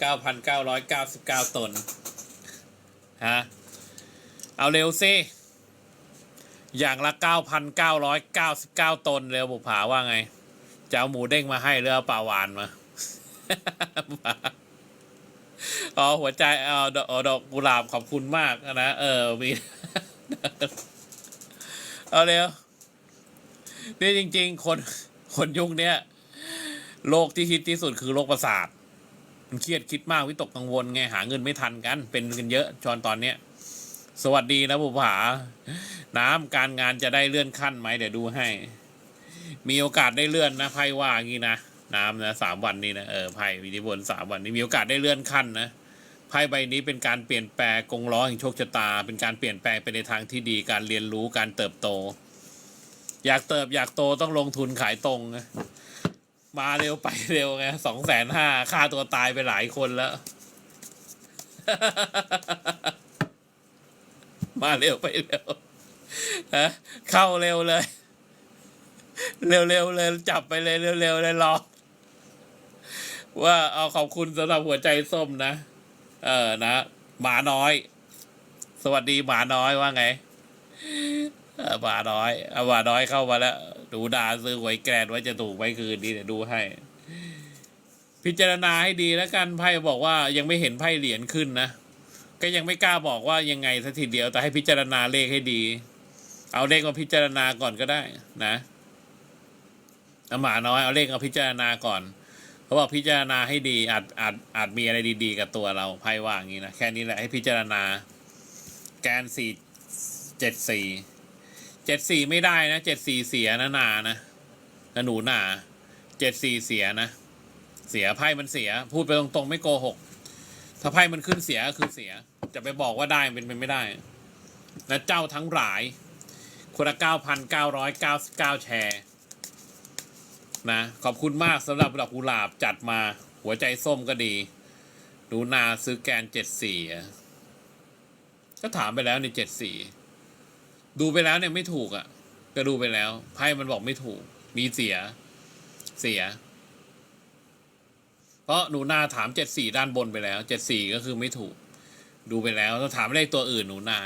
เก้าพันเก้าร้อยเก้าสิบเก้าตน ฮะ เอาเร็วสิอย่างละเก้าพันเก้าร้อยเก้าสิบเก้าตน เร็วบุผาว่าไง จะเอาหมูเด้งมาให้หรือเอาปลาหวานมา อ๋อ หัวใจอาดอกเอาดอกกุหลาบขอบคุณมากนะ เออ มี เอาเร็ว นี่จริง ๆ คนคนยุคเนี้ยโรคที่ฮิตที่สุดคือโรคประสาท มันเครียดคิดมากวิตกกังวลไงหาเงินไม่ทันกัน เป็นกันเยอะชอนตอนเนี้ย สวัสดีนะบุผา น้ำการงานจะได้เลื่อนขั้นไหมเดี๋ยวดูให้ มีโอกาสได้เลื่อนนะไพ่ว่างี้นะน้ำนะสามวันนี้นะเออไพ่วิธิบนสามวันนี้มีโอกาสได้เลื่อนขั้นนะไพ่ใบนี้เป็นการเปลี่ยนแปลงกงล้อแห่งโชคชะตา เป็นการเปลี่ยนแปลงไปในทางที่ดีการเรียนรู้การเติบโต อยากเติบอยากโตต้องลงทุนขายตรงนะ มาเร็วไปเร็วไงสองแสนห้าค่าตัวตายไปหลายคนแล้ว มาเร็วไปเร็วฮะเข้าเร็วเลย เร็วๆเลยจับไปเลยเร็วๆเลยรอว่าเอาขอบคุณสำหรับหัวใจส้มนะ เออนะหมาน้อย สวัสดีหมาน้อยว่าไง เออหมาน้อยเอาหมาน้อยเข้ามาแล้วดูดาซื้อหวยแกรนไว้จะถูกไว้คืนนี้เดี๋ยวดูให้ พิจารณาให้ดีแล้วกันไพ่บอกว่ายังไม่เห็นไพ่เหรียญขึ้นนะก็ยังไม่กล้าบอกว่ายังไงสักทีเดียวแต่ให้พิจารณาเลขให้ดี เอาเลขมาพิจารณาก่อนก็ได้นะเอาหมาน้อยเอาเลขมาพิจารณาก่อนเขาบอกพิจารณาให้ดีอาจอาจอาจมีอะไรดี ๆ กับตัวเราไพ่ว่าอย่างนี้นะแค่นี้แหละให้พิจารณาแกนสี่เจ็ดสี่ เจ็ดสี่ไม่ได้นะเจ็ดสี่เสียนะนานะนะหนูหนาเจ็ดสี่เสียนะ เสียไพ่มันเสีย พูดไปตรงๆ ไม่โกหก ถ้าไพ่มันขึ้นเสียก็คือเสีย จะไปบอกว่าได้เป็นไปไม่ได้และเจ้าทั้งหลาย คนละเก้าพันเก้าร้อยเก้าสิบเก้าแชร์นะขอบคุณมากสำหรับดอกกุหลาบจัดมาหัวใจส้มก็ดีดูนาซื้อแกนเจ็ดสี่ก็ถามไปแล้วในเจ็ดสี่ ดูไปแล้วเนี่ยไม่ถูกอะ่ะ ก็ดูไปแล้ว ไพ่มันบอกไม่ถูก มีเสีย เสีย เพราะหนูนาถามเจ็ดสี่ด้านบนไปแล้ว เจ็ดสี่ก็คือไม่ถูก ดูไปแล้วต้องถามเลขตัวอื่นหนูนา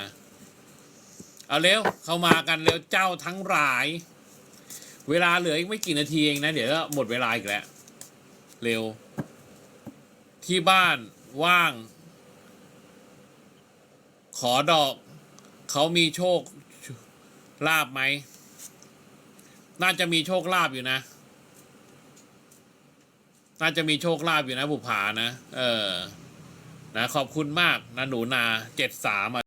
เอาเร็ว เข้ามากันเร็วเจ้าทั้งหลาย เวลาเหลืออีกไม่กี่นาทีเองนะ เดี๋ยวก็หมดเวลาอีกแล้ว เร็ว ที่บ้านว่าง ขอดอก เขามีโชค ลาบไหม น่าจะมีโชคลาบอยู่นะ น่าจะมีโชคลาบอยู่นะบุผานะ เออ นะ ขอบคุณมากนะหนูนาเจ็ดสาม